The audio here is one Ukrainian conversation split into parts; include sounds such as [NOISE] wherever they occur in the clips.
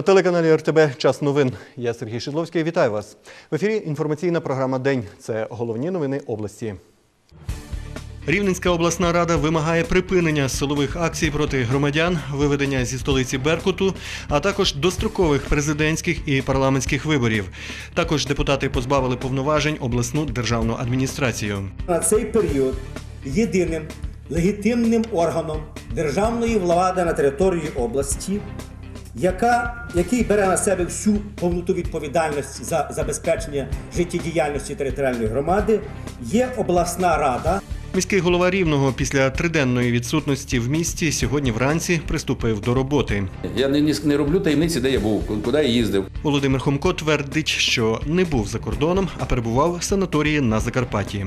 На телеканалі РТБ Час новин. Я Сергій Шидловський. Вітаю вас. В ефірі інформаційна програма День. Це головні новини області. Рівненська обласна рада вимагає припинення силових акцій проти громадян, виведення зі столиці Беркуту, а також дострокових президентських і парламентських виборів. Також депутати позбавили повноважень обласну державну адміністрацію. на цей період єдиним легітимним органом державної влади на території області, яка, який бере на себе всю повноту відповідальність за забезпечення життєдіяльності територіальної громади, є обласна рада. Міський голова Рівного після триденної відсутності в місті сьогодні вранці приступив до роботи. Я не, не, не роблю таємниці, де я був, куди я їздив. Володимир Хомко твердить, що не був за кордоном, а перебував в санаторії на Закарпатті.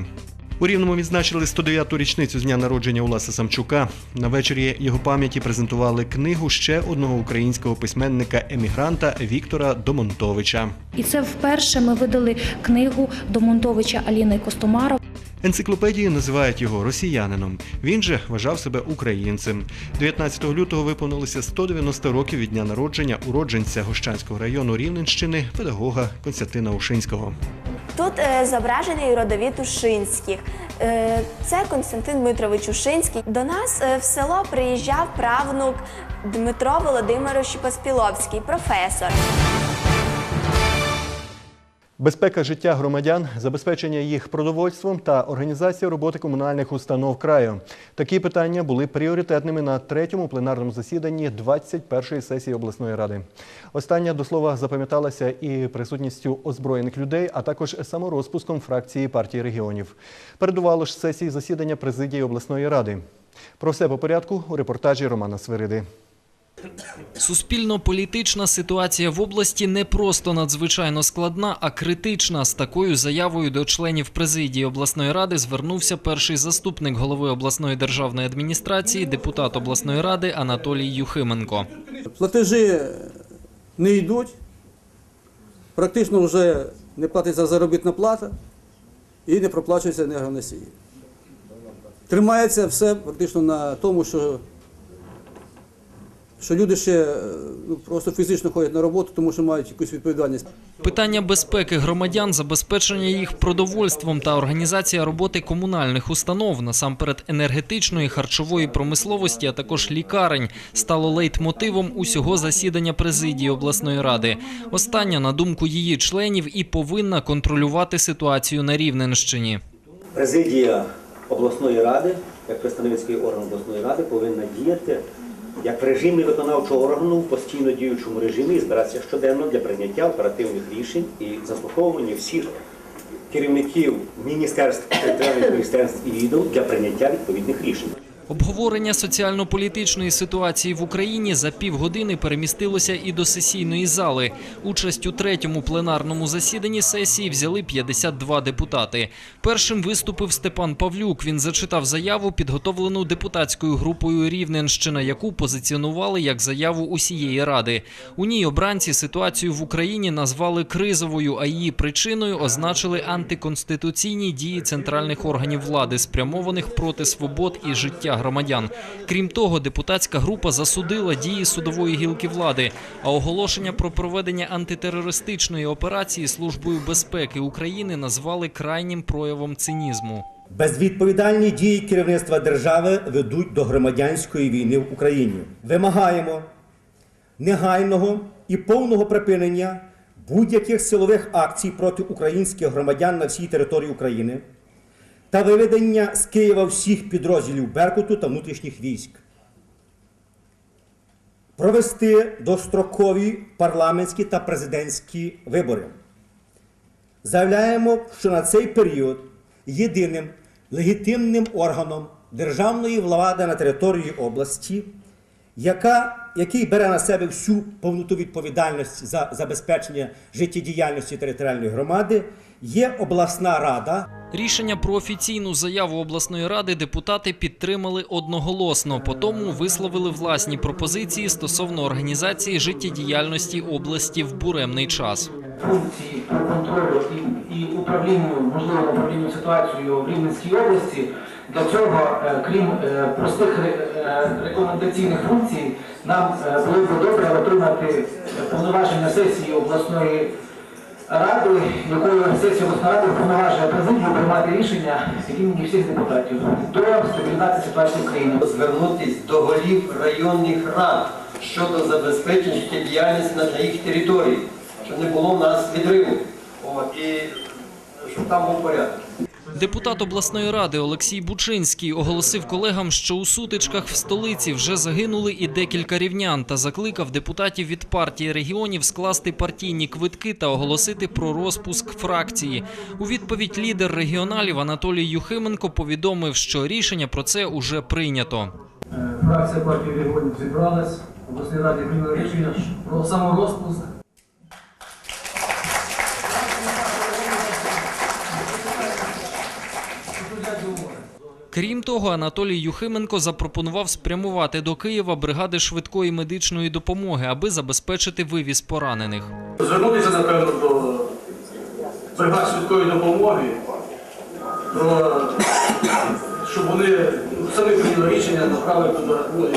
У Рівному відзначили 109-ту річницю з дня народження Уласа Самчука. На вечорі його пам'яті презентували книгу ще одного українського письменника-емігранта Віктора Домонтовича. І це вперше ми видали книгу Домонтовича Аліни Костомаров. Енциклопедії називають його росіянином. Він же вважав себе українцем. 19 лютого виповнилося 190 років від дня народження уродженця Гощанського району Рівненщини, педагога Константина Ушинського. Тут е, зображений родовід Ушинських. Е, це Константин Дмитрович Ушинський. До нас е, в село приїжджав правнук Дмитро Володимирович Поспіловський, професор. Безпека життя громадян, забезпечення їх продовольством та організація роботи комунальних установ краю. Такі питання були пріоритетними на третьому пленарному засіданні 21-ї сесії обласної ради. Остання до слова запам'яталася і присутністю озброєних людей, а також саморозпуском фракції партії регіонів. Передувало ж сесії засідання президії обласної ради. Про все по порядку у репортажі Романа Свириди. Суспільно-політична ситуація в області не просто надзвичайно складна, а критична. З такою заявою до членів президії обласної ради звернувся перший заступник голови обласної державної адміністрації, депутат обласної ради Анатолій Юхименко. Платежі не йдуть, практично вже не платиться заробітна плата і не проплачується енергоносії. Тримається все практично на тому, що, що люди ще е, ну, просто фізично ходять на роботу, тому що мають якусь відповідальність. Питання безпеки громадян, забезпечення їх продовольством та організація роботи комунальних установ, насамперед енергетичної, харчової промисловості, а також лікарень, стало лейтмотивом усього засідання президії обласної ради. Остання, на думку її членів, і повинна контролювати ситуацію на Рівненщині. Президія обласної ради, як представницький орган обласної ради, повинна діяти як в режимі виконавчого органу в постійно діючому режимі збиратися щоденно для прийняття оперативних рішень і заслуховування всіх керівників міністерств, територіальних міністерств і відділів для прийняття відповідних рішень. Обговорення соціально-політичної ситуації в Україні за півгодини перемістилося і до сесійної зали. Участь у третьому пленарному засіданні сесії взяли 52 депутати. Першим виступив Степан Павлюк. Він зачитав заяву, підготовлену депутатською групою Рівненщина, яку позиціонували як заяву усієї ради. У ній обранці ситуацію в Україні назвали кризовою, а її причиною означили антиконституційні дії центральних органів влади, спрямованих проти свобод і життя громадян. Крім того, депутатська група засудила дії судової гілки влади, а оголошення про проведення антитерористичної операції Службою безпеки України назвали крайнім проявом цинізму. Безвідповідальні дії керівництва держави ведуть до громадянської війни в Україні. Вимагаємо негайного і повного припинення будь-яких силових акцій проти українських громадян на всій території України та виведення з Києва всіх підрозділів Беркуту та внутрішніх військ. Провести дострокові парламентські та президентські вибори. Заявляємо, що на цей період єдиним легітимним органом державної влади на території області, яка, який бере на себе всю повноту відповідальність за забезпечення життєдіяльності територіальної громади, є обласна рада. Рішення про офіційну заяву обласної ради депутати підтримали одноголосно. По тому висловили власні пропозиції стосовно організації життєдіяльності області в буремний час. функції контролю і, і управлінню, можливому управлінню ситуацією в Рівненській області Для цього, е, крім е, простих е, рекомендаційних функцій, нам було б добре отримати повноваження сесії обласної ради, якою сесія ради повноважує президію приймати рішення від імені всіх депутатів до стабілізації ситуації в Україні. звернутися до голів районних рад щодо забезпечення життєдіяльності на їх території, щоб не було в нас відриву. О, і щоб там був порядок. Депутат обласної ради Олексій Бучинський оголосив колегам, що у сутичках в столиці вже загинули і декілька рівнян, та закликав депутатів від партії регіонів скласти партійні квитки та оголосити про розпуск фракції. У відповідь лідер регіоналів Анатолій Юхименко повідомив, що рішення про це уже прийнято. Фракція партії регіонів зібралась, обласній раді прийняла рішення про саморозпуск. Крім того, Анатолій Юхименко запропонував спрямувати до Києва бригади швидкої медичної допомоги, аби забезпечити вивіз поранених. Звернутися, напевно, до бригад швидкої допомоги, про, щоб вони самі прийняли рішення, направили туди. Ну,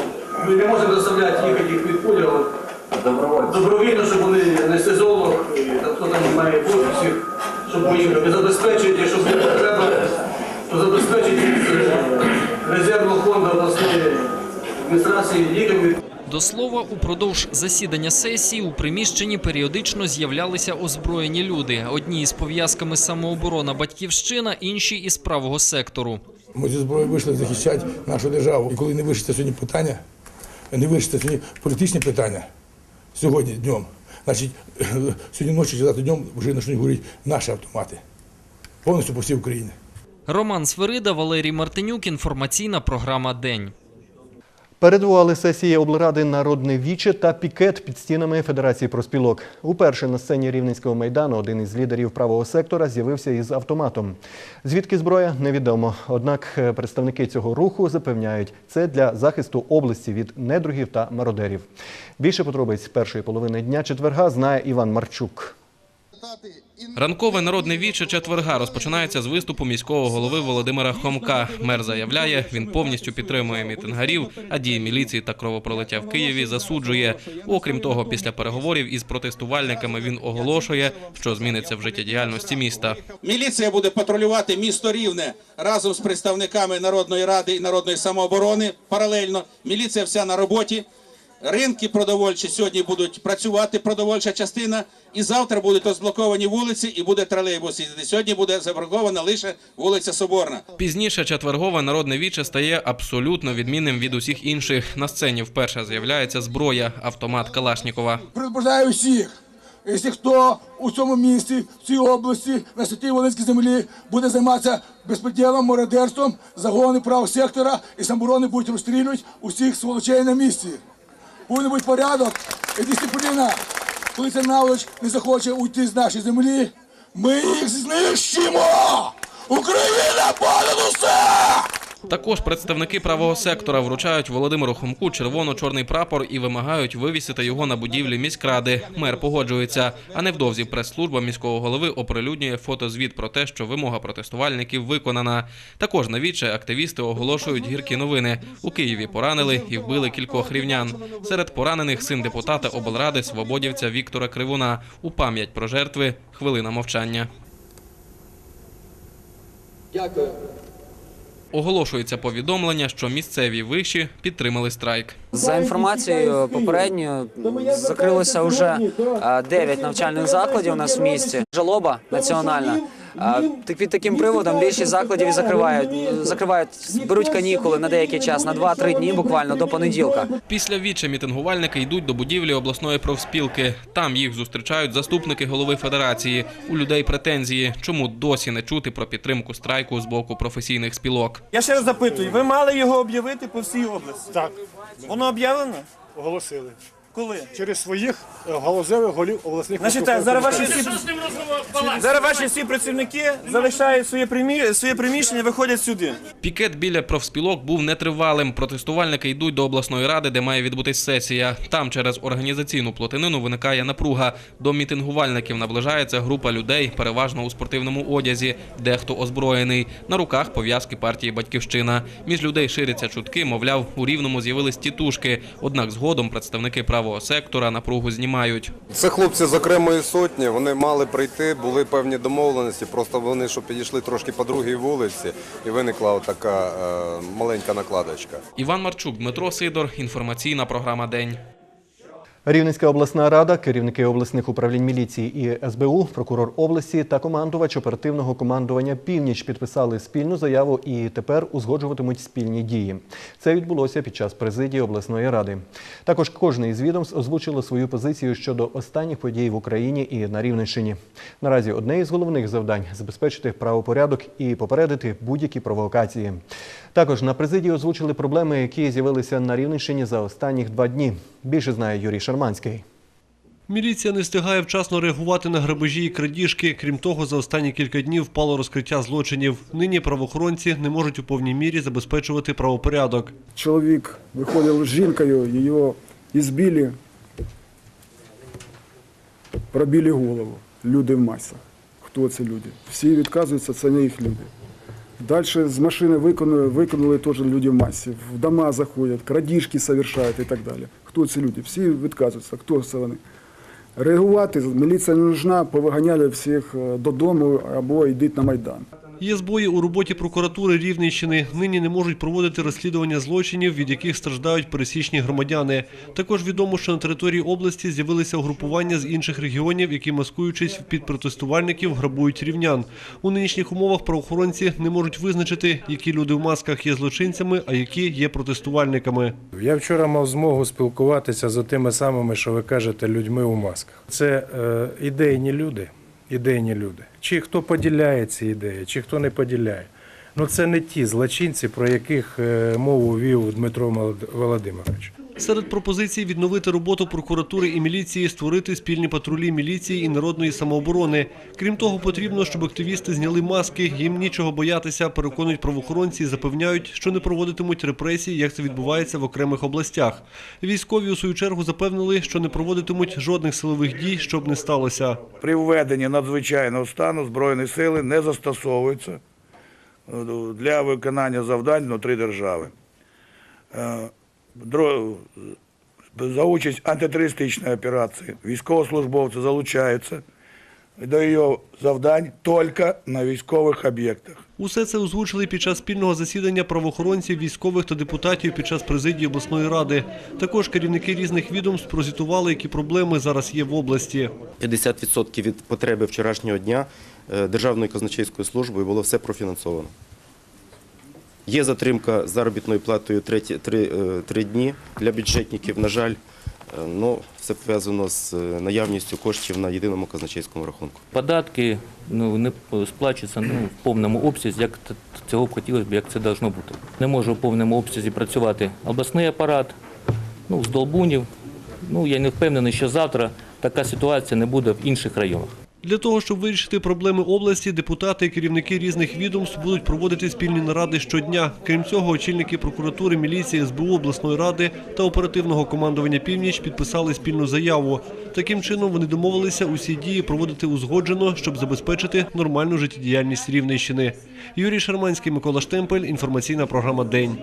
Ми не можемо заставляти їхати їх кулю, але добровільно, щоб вони не там, хто там має бути, щоб поїхали. Забезпечити, якщо буде треба, адміністрації ліками. До слова, упродовж засідання сесії у приміщенні періодично з'являлися озброєні люди. Одні із пов'язками самооборона батьківщина, інші із правого сектору. Ми зі зброєю вийшли захищати нашу державу. І коли не вирішиться сьогодні питання, не вирішиться сьогодні політичні питання сьогодні днем, значить [CLEARS THROAT] сьогодні ночі чи завтра днем вже почнуть говорити наші автомати. Повністю по всій Україні. Роман Сверида, Валерій Мартинюк. Інформаційна програма День. Передували сесії облради Народне віче та пікет під стінами Федерації проспілок. Уперше на сцені Рівненського майдану один із лідерів правого сектора з'явився із автоматом. Звідки зброя невідомо. Однак е, представники цього руху запевняють, це для захисту області від недругів та мародерів. Більше подробиць першої половини дня четверга знає Іван Марчук. Ранкове народне віче четверга розпочинається з виступу міського голови Володимира Хомка. Мер заявляє, він повністю підтримує мітингарів, а дії міліції та кровопролиття в Києві засуджує. Окрім того, після переговорів із протестувальниками він оголошує, що зміниться в життєдіяльності міста. Міліція буде патрулювати місто Рівне разом з представниками Народної ради і народної самооборони. Паралельно міліція вся на роботі. Ринки продовольчі сьогодні будуть працювати, продовольча частина, і завтра будуть розблоковані вулиці, і буде тролейбус їздити. Сьогодні буде забракована лише вулиця Соборна. Пізніше четвергове народне віче стає абсолютно відмінним від усіх інших. На сцені вперше з'являється зброя автомат Калашнікова. Предупреждаю всіх, якщо хто у цьому місті, в цій області, на святій Волинській землі буде займатися безпреділом, мародерством, загони прав сектора і самоборони будуть розстрілювати усіх сволочей на місці. Повинен бути порядок і дисципліна. Коли ця наволоч не захоче уйти з нашої землі, ми їх знищимо! Україна понад усе! Також представники правого сектора вручають Володимиру Хомку червоно-чорний прапор і вимагають вивісити його на будівлі міськради. Мер погоджується. А невдовзі прес-служба міського голови оприлюднює фотозвіт про те, що вимога протестувальників виконана. Також на віче активісти оголошують гіркі новини. У Києві поранили і вбили кількох рівнян. Серед поранених син депутата облради свободівця Віктора Кривуна. У пам'ять про жертви хвилина мовчання. Дякую. Оголошується повідомлення, що місцеві виші підтримали страйк. За інформацією попередньою закрилося вже 9 навчальних закладів у нас в місті. Жалоба національна. А, Так під таким приводом більшість закладів і закривають, закривають, беруть канікули на деякий час, на 2-3 дні буквально до понеділка. Після віче мітингувальники йдуть до будівлі обласної профспілки. Там їх зустрічають заступники голови федерації. У людей претензії, чому досі не чути про підтримку страйку з боку професійних спілок. Я ще раз запитую, ви мали його об'явити по всій області? Так. Воно об'явлено? Оголосили. Коли? через своїх е, галузевих голів обласних Значить так, зараз ваші всі, зараз ваші всі працівники залишають своє, примі... своє приміщення, виходять сюди. Пікет біля профспілок був нетривалим. Протестувальники йдуть до обласної ради, де має відбутись сесія. Там через організаційну плотинину виникає напруга. До мітингувальників наближається група людей, переважно у спортивному одязі, дехто озброєний. На руках пов'язки партії Батьківщина. Між людей ширяться чутки, мовляв, у рівному з'явились тітушки. Однак згодом представники правого сектора напругу знімають. Це хлопці з окремої сотні. Вони мали прийти, були певні домовленості. Просто вони що підійшли трошки по другій вулиці, і виникла така е, маленька накладочка. Іван Марчук, Дмитро Сидор. Інформаційна програма День. Рівненська обласна рада, керівники обласних управлінь міліції і СБУ, прокурор області та командувач оперативного командування Північ підписали спільну заяву і тепер узгоджуватимуть спільні дії. Це відбулося під час президії обласної ради. Також кожне із відомств озвучило свою позицію щодо останніх подій в Україні і на Рівненщині. Наразі одне із головних завдань забезпечити правопорядок і попередити будь-які провокації. Також на президії озвучили проблеми, які з'явилися на Рівненщині за останніх два дні. Більше знає Юрій Шарманський. Міліція не встигає вчасно реагувати на грабежі і крадіжки. Крім того, за останні кілька днів впало розкриття злочинів. Нині правоохоронці не можуть у повній мірі забезпечувати правопорядок. Чоловік виходив з жінкою, її ізбили, пробили голову. Люди в масах. Хто це люди? Всі відказуються, це не їх люди. Далі з машини виконали, виконали теж люди в масі. В дома заходять, крадіжки совершають і так далі. Хто ці люди? Всі відказуються. Хто це вони? Реагувати, міліція не нужна, повиганяли всіх е, додому або йдіть на Майдан. Є збої у роботі прокуратури Рівненщини. Нині не можуть проводити розслідування злочинів, від яких страждають пересічні громадяни. Також відомо, що на території області з'явилися угрупування з інших регіонів, які, маскуючись під протестувальників, грабують рівнян. У нинішніх умовах правоохоронці не можуть визначити, які люди в масках є злочинцями, а які є протестувальниками. Я вчора мав змогу спілкуватися з тими самими, що ви кажете, людьми у масках. Це е, ідейні люди. Ідейні люди. Чи хто поділяє ці ідеї, чи хто не поділяє. Ну це не ті злочинці, про яких е, мову вів Дмитро Володимирович. Серед пропозицій відновити роботу прокуратури і міліції, створити спільні патрулі міліції і народної самооборони. Крім того, потрібно, щоб активісти зняли маски. Їм нічого боятися, переконують правоохоронці запевняють, що не проводитимуть репресії, як це відбувається в окремих областях. Військові у свою чергу запевнили, що не проводитимуть жодних силових дій, щоб не сталося. При введенні надзвичайного стану Збройні сили не застосовуються е, для виконання завдань внутрі держави. За участь антитерористичної операції військовослужбовці залучаються до її завдань тільки на військових об'єктах. Усе це озвучили під час спільного засідання правоохоронців, військових та депутатів під час президії обласної ради. Також керівники різних відомств прозвітували, які проблеми зараз є в області. 50% від потреби вчорашнього дня е, Державною казначейською службою було все профінансовано. Є затримка з заробітною платою три, три, е, три дні для бюджетників. На жаль, е, ну, це пов'язано з е, наявністю коштів на єдиному казначейському рахунку. Податки ну, не сплачуються ну, в повному обсязі, як цього б хотілося б, як це должно бути. Не може в повному обсязі працювати обласний апарат, ну, з Долбунів. Ну, я не впевнений, що завтра така ситуація не буде в інших районах. Для того, щоб вирішити проблеми області, депутати і керівники різних відомств будуть проводити спільні наради щодня. Крім цього, очільники прокуратури, міліції, СБУ, обласної ради та оперативного командування «Північ» підписали спільну заяву. Таким чином вони домовилися усі дії проводити узгоджено, щоб забезпечити нормальну життєдіяльність Рівненщини. Юрій Шарманський, Микола Штемпель. Інформаційна програма «День».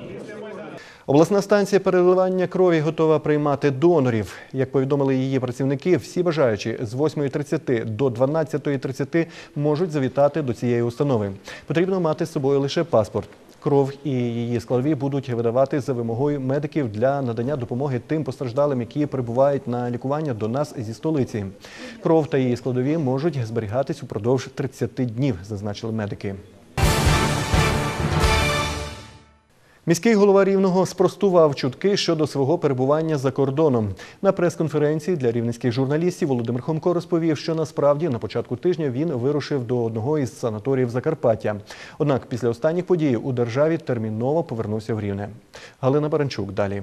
Обласна станція переливання крові готова приймати донорів. Як повідомили її працівники, всі бажаючі з 8.30 до 12.30 можуть завітати до цієї установи. Потрібно мати з собою лише паспорт. Кров і її складові будуть видавати за вимогою медиків для надання допомоги тим постраждалим, які прибувають на лікування до нас зі столиці. Кров та її складові можуть зберігатись упродовж 30 днів, зазначили медики. Міський голова Рівного спростував чутки щодо свого перебування за кордоном. На прес-конференції для рівненських журналістів Володимир Хомко розповів, що насправді на початку тижня він вирушив до одного із санаторіїв Закарпаття. Однак після останніх подій у державі терміново повернувся в Рівне. Галина Баранчук далі.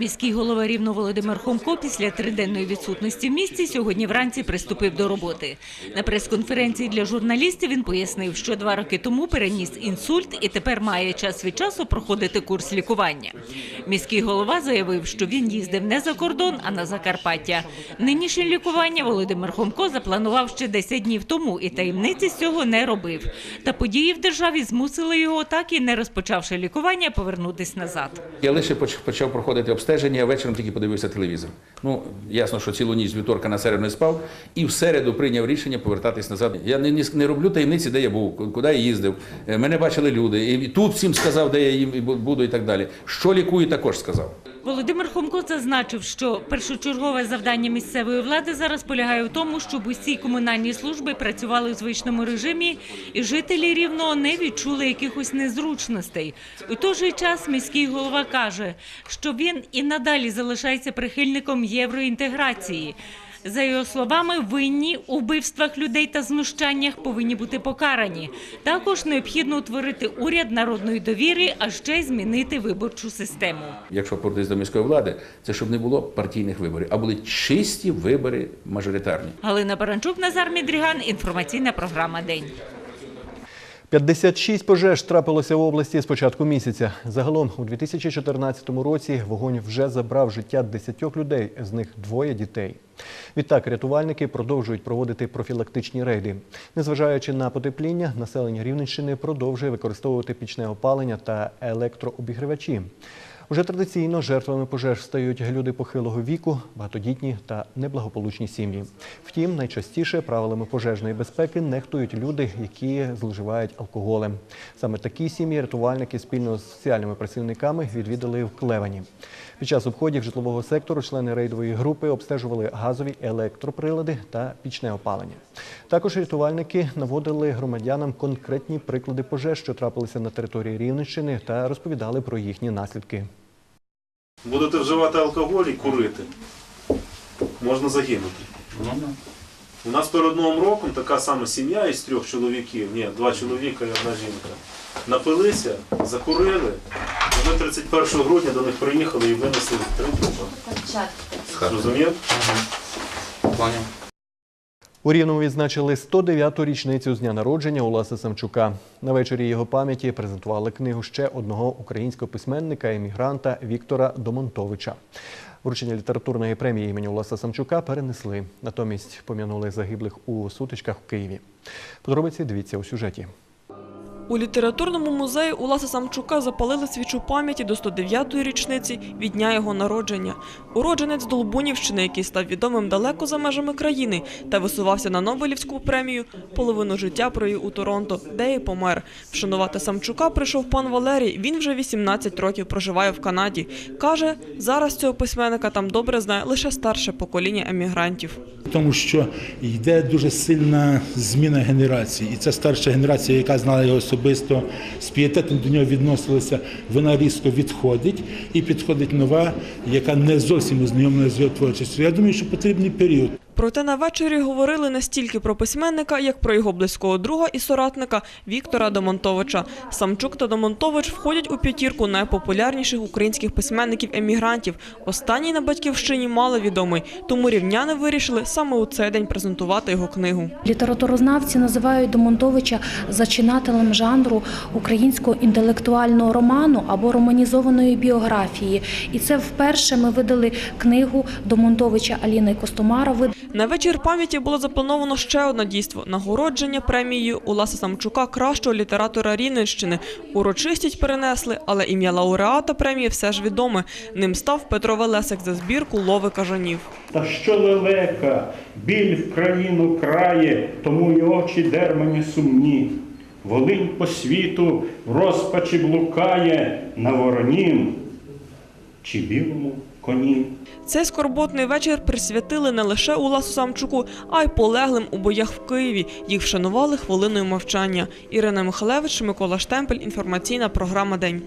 Міський голова Рівно Володимир Хомко після триденної відсутності в місті сьогодні вранці приступив до роботи. На прес-конференції для журналістів він пояснив, що два роки тому переніс інсульт і тепер має час від часу проходити курс лікування. Міський голова заявив, що він їздив не за кордон, а на Закарпаття. Нинішнє лікування Володимир Хомко запланував ще 10 днів тому і таємниці з цього не робив. Та події в державі змусили його, так і не розпочавши лікування, повернутись назад. Я лише почав проходити обстеження, а вечором тільки подивився телевізор. Ну, ясно, що цілу ніч з вівторка на середу не спав, і в середу прийняв рішення повертатись назад. Я не, не, не роблю таємниці, де я був, куди я їздив. Е, Мене бачили люди. І тут всім сказав, де я їм буду, і так далі. Що лікую, також сказав. Володимир Хомко зазначив, що першочергове завдання місцевої влади зараз полягає в тому, щоб усі комунальні служби працювали у звичному режимі, і жителі рівного не відчули якихось незручностей. У той же час міський голова каже, що він і надалі залишається прихильником євроінтеграції. За його словами, винні у вбивствах людей та знущаннях повинні бути покарані. Також необхідно утворити уряд народної довіри, а ще й змінити виборчу систему. Якщо повернутися до міської влади, це щоб не було партійних виборів, а були чисті вибори мажоритарні. Галина Баранчук, Назар Мідріган. Інформаційна програма День. 56 пожеж трапилося в області з початку місяця. Загалом у 2014 році вогонь вже забрав життя 10 людей, з них двоє дітей. Відтак рятувальники продовжують проводити профілактичні рейди. Незважаючи на потепління, населення Рівненщини продовжує використовувати пічне опалення та електрообігрівачі. Уже традиційно жертвами пожеж стають люди похилого віку, багатодітні та неблагополучні сім'ї. Втім, найчастіше правилами пожежної безпеки нехтують люди, які зловживають алкоголем. Саме такі сім'ї рятувальники спільно з соціальними працівниками відвідали в Клевані. Під час обходів житлового сектору члени рейдової групи обстежували газові електроприлади та пічне опалення. Також рятувальники наводили громадянам конкретні приклади пожеж, що трапилися на території Рівненщини, та розповідали про їхні наслідки. Будете вживати алкоголь і курити, можна загинути. У нас перед Новим роком така сама сім'я із трьох чоловіків, ні, два чоловіка і одна жінка. Напилися, закурили. Ми 31 грудня до них приїхали і винесли три трупи. Зрозумів? У Рівному відзначили 109-ту річницю з дня народження Уласа Самчука. На вечорі його пам'яті презентували книгу ще одного українського письменника емігранта Віктора Домонтовича. Вручення літературної премії імені Уласа Самчука перенесли. Натомість пом'янули загиблих у сутичках в Києві. Подробиці дивіться у сюжеті. У літературному музеї Уласа Самчука запалили свічу пам'яті до 109-ї річниці від дня його народження. Уродженець Долбунівщини, який став відомим далеко за межами країни та висувався на Нобелівську премію, половину життя провів у Торонто, де і помер. Вшанувати Самчука прийшов пан Валерій. Він вже 18 років проживає в Канаді. Каже, зараз цього письменника там добре знає лише старше покоління емігрантів. Тому що йде дуже сильна зміна генерації, і ця старша генерація, яка знала його особисто, з пієтетом до нього відносилася, вона різко відходить і підходить нова, яка не зовсім ознайомлена з його творчістю. Я думаю, що потрібний період. Проте на вечорі говорили не стільки про письменника, як про його близького друга і соратника Віктора Домонтовича. Самчук та Домонтович входять у п'ятірку найпопулярніших українських письменників-емігрантів. Останній на батьківщині мало відомий, тому рівняни вирішили саме у цей день презентувати його книгу. Літературознавці називають Домонтовича зачинателем жанру українського інтелектуального роману або романізованої біографії. І це вперше ми видали книгу Домонтовича Аліни Костомарови. На вечір пам'яті було заплановано ще одне дійство – нагородження премією Уласа Самчука кращого літератора Рівненщини. Урочистість перенесли, але ім'я лауреата премії все ж відоме. Ним став Петро Велесик за збірку «Лови кажанів». Та що лелека, біль в країну крає, тому й очі дермані сумні. Волинь по світу в розпачі блукає на воронім чи білому коні. Цей скорботний вечір присвятили не лише Уласу Самчуку, а й полеглим у боях в Києві. Їх вшанували хвилиною мовчання. Ірина Михалевич, Микола Штемпель. Інформаційна програма «День».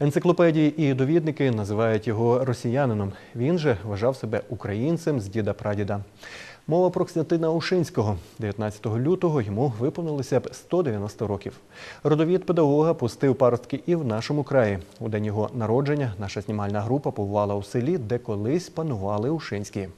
Енциклопедії і довідники називають його росіянином. Він же вважав себе українцем з діда-прадіда. Мова про Костянтина Ушинського. 19 лютого йому виповнилося б 190 років. Родовід педагога пустив паростки і в нашому краї. У день його народження наша знімальна група побувала у селі, де колись панували Ушинські.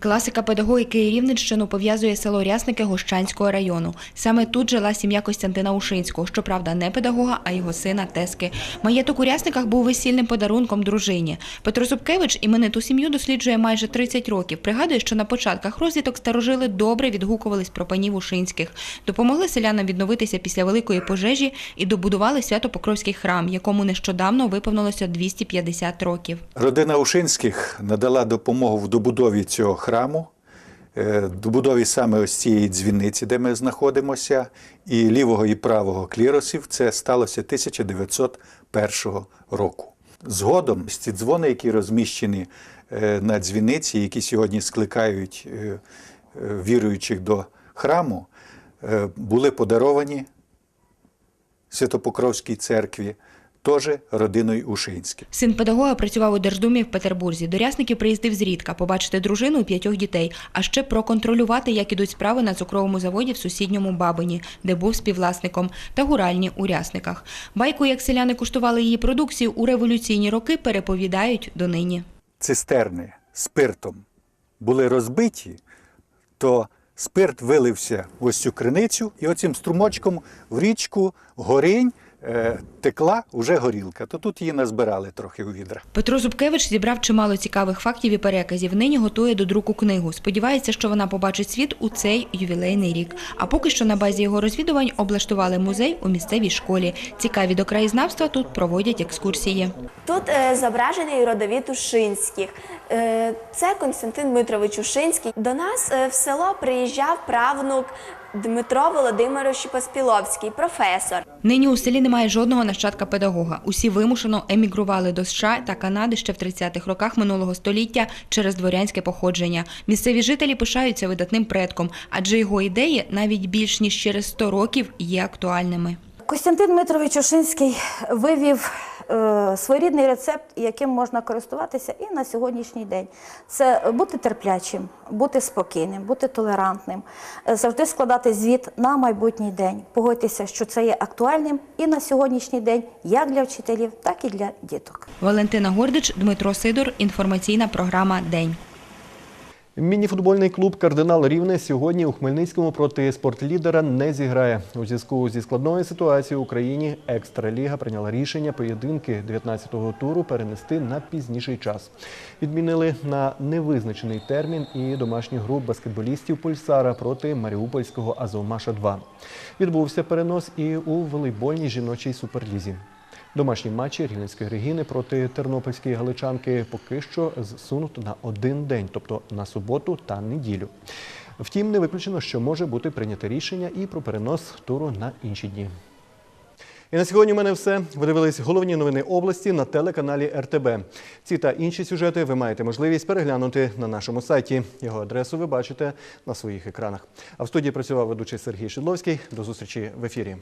Класика педагогіки Рівненщину пов'язує село Рясники Гощанського району. Саме тут жила сім'я Костянтина Ушинського, щоправда, не педагога, а його сина Тески. Маєток у Рясниках був весільним подарунком дружині. Петро Зубкевич імениту сім'ю досліджує майже 30 років. Пригадує, що на початках розвиток старожили добре відгукувались про панів Ушинських. Допомогли селянам відновитися після великої пожежі і добудували Свято-Покровський храм, якому нещодавно виповнилося 250 років. Родина Ушинських надала допомогу в добудові цього храму, е, добудові саме ось цієї дзвіниці, де ми знаходимося, і лівого і правого кліросів. Це сталося 1901 року. Згодом ці дзвони, які розміщені е, на дзвіниці, які сьогодні скликають е, е, віруючих до храму, е, були подаровані Святопокровській церкві, теж родиною Ушинських. Син педагога працював у Держдумі в Петербурзі. До Рясників приїздив зрідка, побачити дружину і п'ятьох дітей, а ще проконтролювати, як ідуть справи на цукровому заводі в сусідньому Бабині, де був співвласником, та гуральні у Рясниках. Байку, як селяни куштували її продукцію у революційні роки, переповідають донині. цистерни спиртом були розбиті, то спирт вилився в ось цю криницю, і оцим струмочком в річку горинь текла уже горілка. То тут її назбирали трохи у відра. Петро Зубкевич зібрав чимало цікавих фактів і переказів. Нині готує до друку книгу. Сподівається, що вона побачить світ у цей ювілейний рік. А поки що на базі його розвідувань облаштували музей у місцевій школі. Цікаві до краєзнавства тут проводять екскурсії. Тут е, зображений родовід Ушинських. Е, це Константин Дмитрович Ушинський. До нас е, в село приїжджав правнук Дмитро Володимирович Поспіловський, професор. Нині у селі немає жодного нащадка педагога. Усі вимушено емігрували до США та Канади ще в 30-х роках минулого століття через дворянське походження. Місцеві жителі пишаються видатним предком, адже його ідеї навіть більш ніж через 100 років є актуальними. Костянтин Дмитрович Ошинський вивів своєрідний рецепт, яким можна користуватися і на сьогоднішній день. Це бути терплячим, бути спокійним, бути толерантним, е, завжди складати звіт на майбутній день. Погодьтеся, що це є актуальним і на сьогоднішній день як для вчителів, так і для діток. Валентина Гордич, Дмитро Сидор. Інформаційна програма День. Мініфутбольний клуб Кардинал Рівне сьогодні у Хмельницькому проти спортлідера не зіграє. У зв'язку зі складною ситуацією в Україні Екстраліга прийняла рішення поєдинки 19-го туру перенести на пізніший час. Відмінили на невизначений термін і домашню гру баскетболістів Пульсара проти Маріупольського Азовмаша 2 Відбувся перенос і у волейбольній жіночій суперлізі. Домашні матчі Рівненської Регіни проти Тернопільської Галичанки поки що зсунуто на один день, тобто на суботу та неділю. Втім, не виключено, що може бути прийнято рішення і про перенос туру на інші дні. І на сьогодні у мене все. Ви дивились головні новини області на телеканалі РТБ. Ці та інші сюжети ви маєте можливість переглянути на нашому сайті. Його адресу ви бачите на своїх екранах. А в студії працював ведучий Сергій Шидловський. До зустрічі в ефірі.